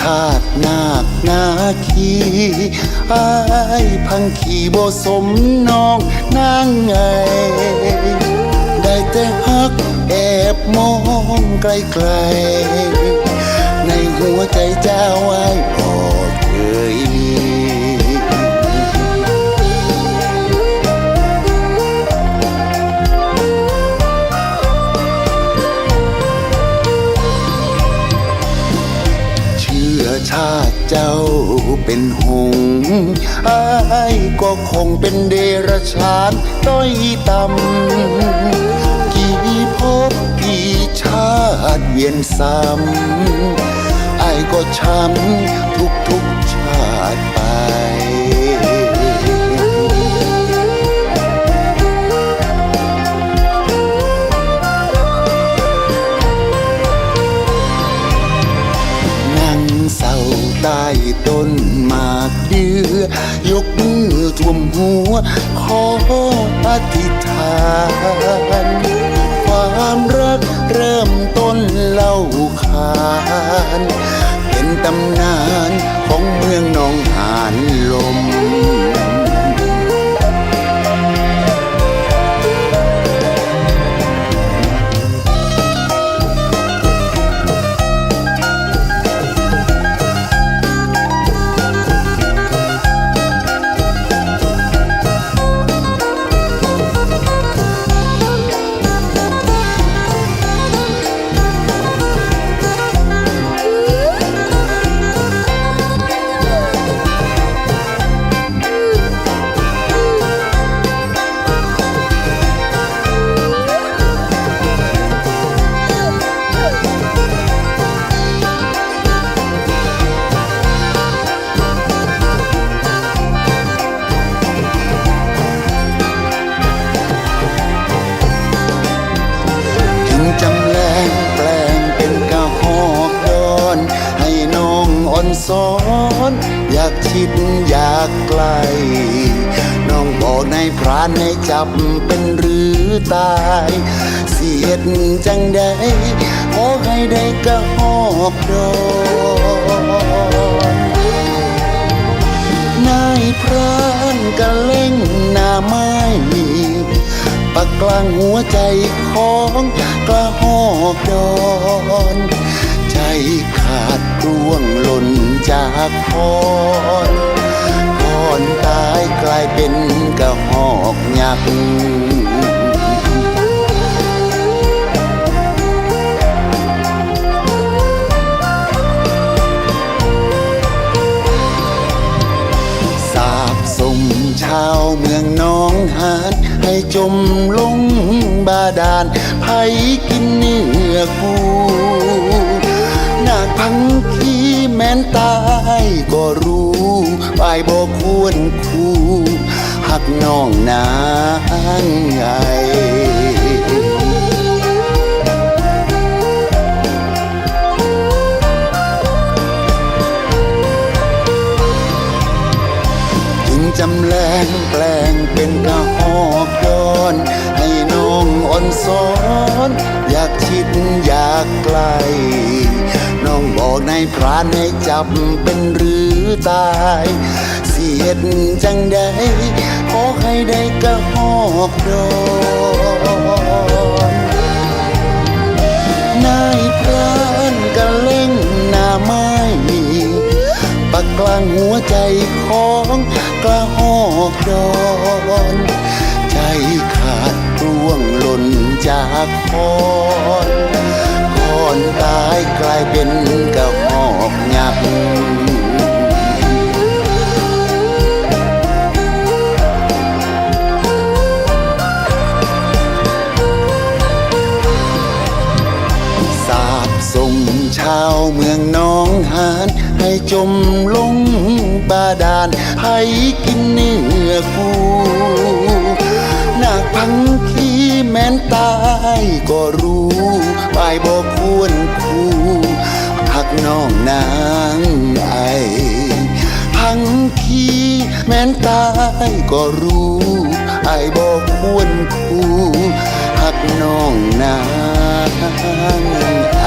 ชาตินาคนาคีอายพังขีโบสมน้องนางไง ได้แต่ฮักแอบมองไกลๆ ในหัวใจเจ้าไว้ เจ้าเป็นหงส์อายก็คงเป็นเดรัจฉานต้อยต่ำกี่พบกี่ชาติเวียนซ้ำอายก็ช้ำทุกทุกชาติไป ต้ต้นหมากเดือยกมือท่วมหัว ขออธิษฐานความรักเริ่มต้นเล่าขาน เป็นตำนานของเมืองหนอง อนอยากชิดอยากไกล น้องบอกในายพรานให้จับเป็นหรือตาย เสียดจังใดขอให้ได้กะหอกดอนนายพรานกะเล่งหน้าไม้ปักกลางหัวใจของกระหอกดอน ใจขาดร่วงหล่น จากพรก่อนตายกลายเป็นกระหอกยักษ์สาบส่งชาวเมืองน้องหานให้จมลงบาดาลไผกินเนื้อกูนาคพัง ม้นตายก็รู้ปายบอกควรคู่หักน้องนางไง ชิดอยากไกล น้องบอกนายพรานให้จับเป็นหรือตาย เสียดจังใดขอให้ได้กระหอกดอนนายพรานกะเล่งหน้าไม้ปักกลางหัวใจของกระหอกดอนใจขาด ร่วงหล่นจากพรก่อนตายกลายเป็นกระหอกยักษ์สาบส่งชาวเมืองน้องหานให้จมลงบาดาลให้กินเนื้อกู นาคพังคีแม้นตายก็รู้ปายบอกควรคู่หักน้องนางไอพังคีแม้นตายก็รู้ไอบอกควรคู่หักน้องนางไอ